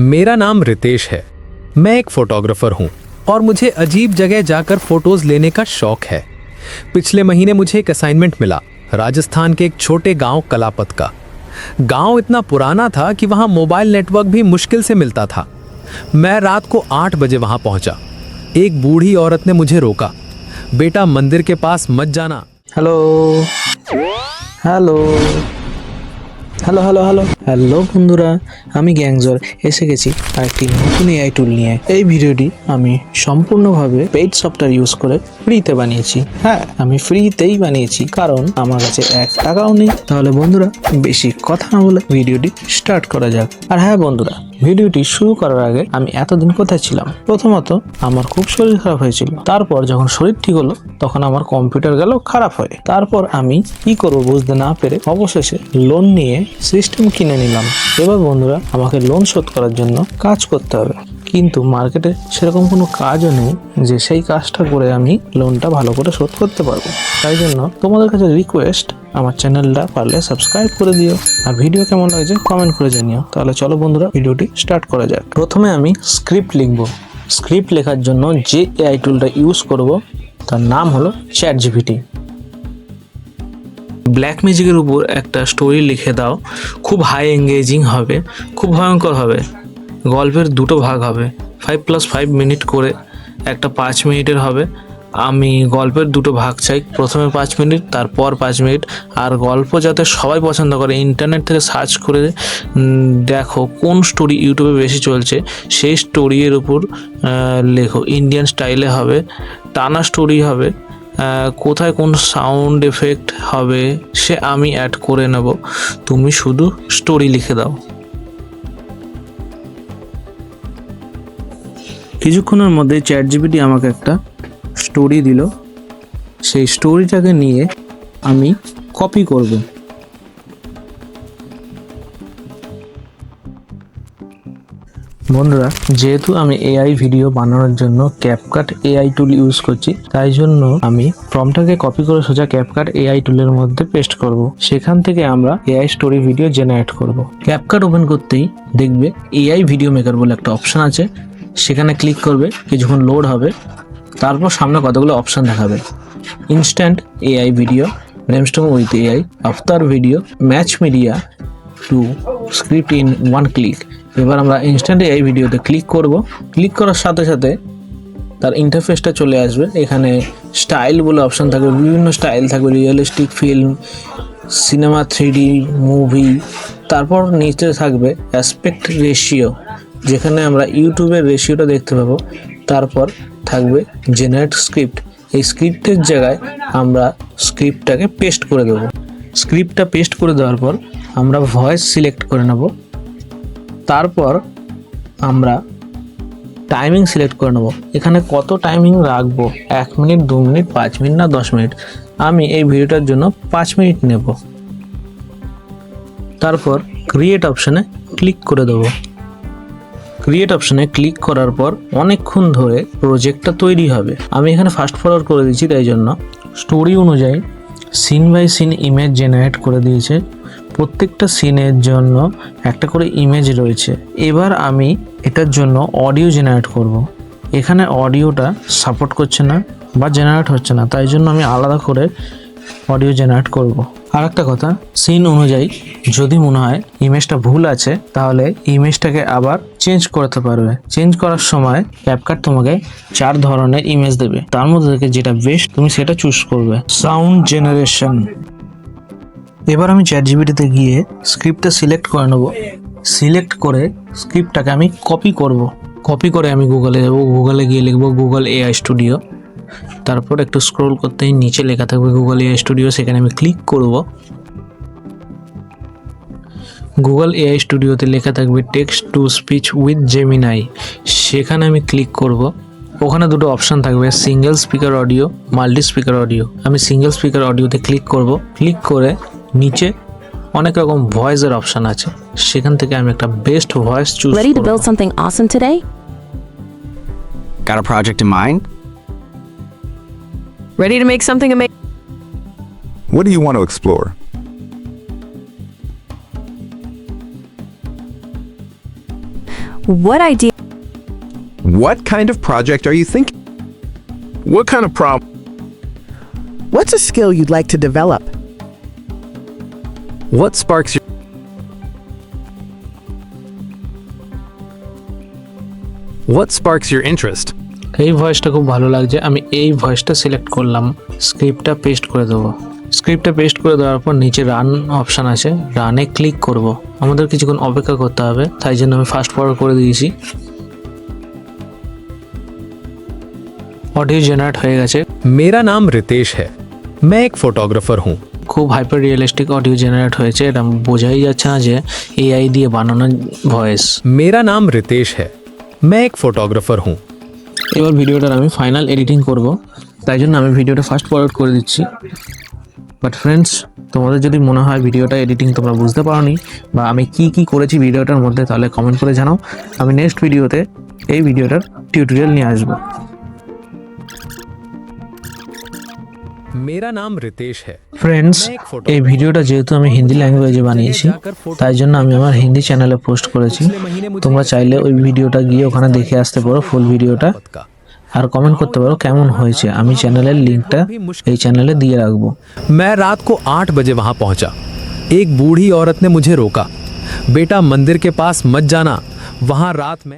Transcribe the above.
मेरा नाम रितेश है। मैं एक फोटोग्राफर हूँ और मुझे अजीब जगह जाकर फ़ोटोज़ लेने का शौक है। पिछले महीने मुझे एक असाइनमेंट मिला, राजस्थान के एक छोटे गाँव कलापत का। गाँव इतना पुराना था कि वहाँ मोबाइल नेटवर्क भी मुश्किल से मिलता था। मैं रात को आठ बजे वहाँ पहुँचा। एक बूढ़ी औरत ने मुझे रोका। बेटा, मंदिर के पास मत जाना। Hello hello hello hello hello hello বন্ধুরা আমি গ্যাংজর। এসে গেছি আরেকটি নতুন এআই টুল নিয়ে। এই ভিডিওটি আমি সম্পূর্ণভাবে পেইড সফটওয়্যার ইউজ করে ফ্রিতে বানিয়েছি। হ্যাঁ। আমি ফ্রিতেই বানিয়েছি কারণ আমার কাছে এক টাকাও নেই। তাহলে বন্ধুরা বেশি কথা না বলে ভিডিওটি স্টার্ট করা যাক। আর হ্যাঁ বন্ধুরা ভিডিওটি শুরু করার আগে আমি এতদিন কোথায় ছিলাম? প্রথমত আমার খুব শরীর খারাপ হয়েছিল। তারপর যখন শরীর ঠিক হলো তখন আমার কম্পিউটার গেল খারাপ হয়ে। তারপর আমি কি করব বুঝতে না পেরে অবশেষে লোন নিয়ে সিস্টেম কিনে নিলাম। এবার বন্ধুরা, আমাকে লোন শোধ করার জন্য কাজ করতে হবে। কিন্তু মার্কেটে সেরকম কোনো কাজও নেই যে সেই কাজটা করে আমি লোনটা ভালো করে শোধ করতে পারব। তাই জন্য তোমাদের কাছে রিকোয়েস্ট আমার চ্যানেলটা পারলে সাবস্ক্রাইব করে দিও। আর ভিডিও কেমন লাগছে কমেন্ট করে জানিও। তাহলে চলো বন্ধুরা ভিডিওটি স্টার্ট করা যাক। প্রথমে আমি স্ক্রিপ্ট লিখব। স্ক্রিপ্ট লেখার জন্য যে এআই টুলটা ইউজ করব, তার নাম হলো চ্যাট জিপিটি ব্ল্যাক ম্যাজিকের উপর একটা স্টোরি লিখে দাও। খুব হাই এঙ্গেজিং হবে, খুব ভয়ঙ্কর হবে। গল্পের দুটো ভাগ হবে ফাইভ প্লাস ফাইভ মিনিট করে একটা পাঁচ মিনিটের হবে। আমি গল্পের দুটো ভাগ চাই, প্রথমে পাঁচ মিনিট, তারপর পাঁচ মিনিট। আর গল্প যাতে সবাই পছন্দ করে ইন্টারনেট থেকে সার্চ করে দেখো কোন স্টোরি ইউটিউবে বেশি চলছে, সেই স্টোরির উপর লেখো। ইন্ডিয়ান স্টাইলে হবে, টানা স্টোরি হবে। কোথায় কোন সাউন্ড এফেক্ট হবে, সে আমি অ্যাড করে নেব। তুমি শুধু স্টোরি লিখে দাও। কিছুক্ষণের মধ্যে চ্যাট জিপিটি আমাকে একটা স্টোরি দিল। সেই স্টোরিটাকে নিয়ে আমি কপি করব। বন্ধুরা, যেহেতু আমি এআই ভিডিও বানানোর জন্য ক্যাপকাট এআই টুল ইউজ করছি, তাই জন্য আমি ফর্মটাকে কপি করে সোজা ক্যাপকাট এআই টুলের মধ্যে পেস্ট করব। সেখান থেকে আমরা এআই স্টোরি ভিডিও জেনারেট করব। ক্যাপকাট ওপেন করতেই দেখবে এআই ভিডিও মেকার বলে একটা অপশন আছে। সেখানে ক্লিক করবে, কিছুক্ষণ লোড হবে, তারপর সামনে কতগুলো অপশন দেখাবে। Instant AI video brainstorm with AI after video match media to script in one click এবার আমরা ইনস্ট্যান্টে এই ভিডিওতে ক্লিক করব। ক্লিক করার সাথে সাথে তার ইন্টারফেসটা চলে আসবে। এখানে স্টাইল বলে অপশন থাকবে। বিভিন্ন স্টাইল থাকবে। Realistic film cinema three movie তারপর নিচে থাকবে অ্যাসপেক্ট রেশিও যেখানে আমরা ইউটিউবের রেশিওটা দেখতে পাবো। তারপর থাকবে জেনারেট স্ক্রিপ্ট এই স্ক্রিপ্টের জায়গায় আমরা স্ক্রিপ্টটাকে পেস্ট করে দেবো। স্ক্রিপ্টটা পেস্ট করে দেওয়ার পর আমরা ভয়েস সিলেক্ট করে নেব। তারপর আমরা টাইমিং সিলেক্ট করে নেব। এখানে কত টাইমিং রাখব? এক মিনিট দু মিনিট পাঁচ মিনিট না দশ মিনিট আমি এই ভিডিওটার জন্য পাঁচ মিনিট নেব। তারপর ক্রিয়েট অপশানে ক্লিক করে দেবো। ক্রিয়েট অপশানে ক্লিক করার পর অনেকক্ষণ ধরে প্রজেক্টটা তৈরি হবে। আমি এখানে ফাস্ট ফরওয়ার্ড করে দিচ্ছি তাই জন্য স্টোরি অনুযায়ী scene by scene image generate করে দিয়েছে। প্রত্যেকটা সিনের জন্য একটা করে ইমেজ রয়েছে। এবার আমি এটার জন্য অডিও জেনারেট করব। এখানে অডিওটা সাপোর্ট করছে না বা জেনারেট হচ্ছে না, তাই জন্য আমি আলাদা করে অডিও জেনারেট করব। আর একটা কথা সিন অনুযায়ী যদি মনে হয় ইমেজটা ভুল আছে, তাহলে ইমেজটাকে আবার চেঞ্জ করতে পারবে। চেঞ্জ করার সময় ক্যাপকাট তোমাকে চার ধরনের ইমেজ দেবে। তার মধ্যে থেকে যেটা বেস্ট তুমি সেটা চুজ করবে। সাউন্ড জেনারেশন এবার আমি চ্যাট জিবিটিতে গিয়ে স্ক্রিপ্টটা সিলেক্ট করে নেব। সিলেক্ট করে স্ক্রিপ্টটাকে আমি কপি করব। কপি করে আমি গুগলে যাব। গুগলে গিয়ে লিখব গুগল এআই স্টুডিও তারপর একটু স্ক্রোল করতেই নিচে লেখা থাকবে গুগল এআই স্টুডিও সেখানে আমি ক্লিক করব। গুগল এআই স্টুডিওতে লেখা থাকবে text to speech with Gemini সেখানে আমি ক্লিক করব। ওখানে দুটো অপশন থাকবে single speaker audio multi speaker audio আমি সিঙ্গেল স্পিকার অডিওতে ক্লিক করব। ক্লিক করে নিচে অনেক রকম ভয়েসের অপশন আছে সেখান থেকে আমি একটা best voice choose Ready to build something awesome today? Got a project in mind? Ready to make something amazing? What do you want to explore? What idea? What kind of project are you thinking? What kind of problem? What's a skill you'd like to develop? What sparks your What sparks your interest? এই ভয়েসটা খুব ভালো লাগছে আমি এই ভয়েসটা select করলাম স্ক্রিপ্টটা paste করে দেবো স্ক্রিপ্টটা পেস্ট করে দেওয়ার পর নিচে রান অপশান আছে রানে ক্লিক করব আমাদের কিছুক্ষণ অপেক্ষা করতে হবে তাই জন্য আমি ফাস্ট ফরওয়ার্ড করে দিয়েছি অডিও জেনারেট হয়ে গেছে मेरा नाम रितेश है मैं एक फोटोग्राफर हूँ খুব হাইপার রিয়েলিস্টিক অডিও জেনারেট হয়েছে এটা বোঝাই যাচ্ছে না যে এআই দিয়ে বানানো ভয়েস मेरा नाम रितेश है मैं एक फोटोग्राफर हूँ এবার ভিডিওটার আমি ফাইনাল এডিটিং করব তাই জন্য আমি ভিডিওটা ফাস্ট ফরওয়ার্ড করে দিচ্ছি বাট ফ্রেন্ডস তোমাদের যদি মনে হয় ভিডিওটা এডিটিং তোমরা বুঝতে পারোনি বা আমি কি কি করেছি ভিডিওটার মধ্যে তাহলে কমেন্ট করে জানাও আমি নেক্সট ভিডিওতে এই ভিডিওটার টিউটোরিয়াল নিয়ে আসবো मेरा नाम रितेश है ফ্রেন্ডস এই ভিডিওটা যেহেতু আমি হিন্দি ল্যাঙ্গুয়েজে বানিয়েছি তাই জন্য আমি আমার হিন্দি চ্যানেলে পোস্ট করেছি তোমরা চাইলে ওই ভিডিওটা গিয়ে ওখানে দেখে আসতে পারো ফুল ভিডিওটা पद का আর কমেন্ট করতে পারো কেমন হয়েছে আমি চ্যানেলের লিঙ্কটা এই চ্যানেলে দিয়ে রাখবো मैं रात को आठ बजे वहां पहुंचा एक बूढ़ी औरत ने मुझे रोका बेटा मंदिर के पास मत जाना वहां रात में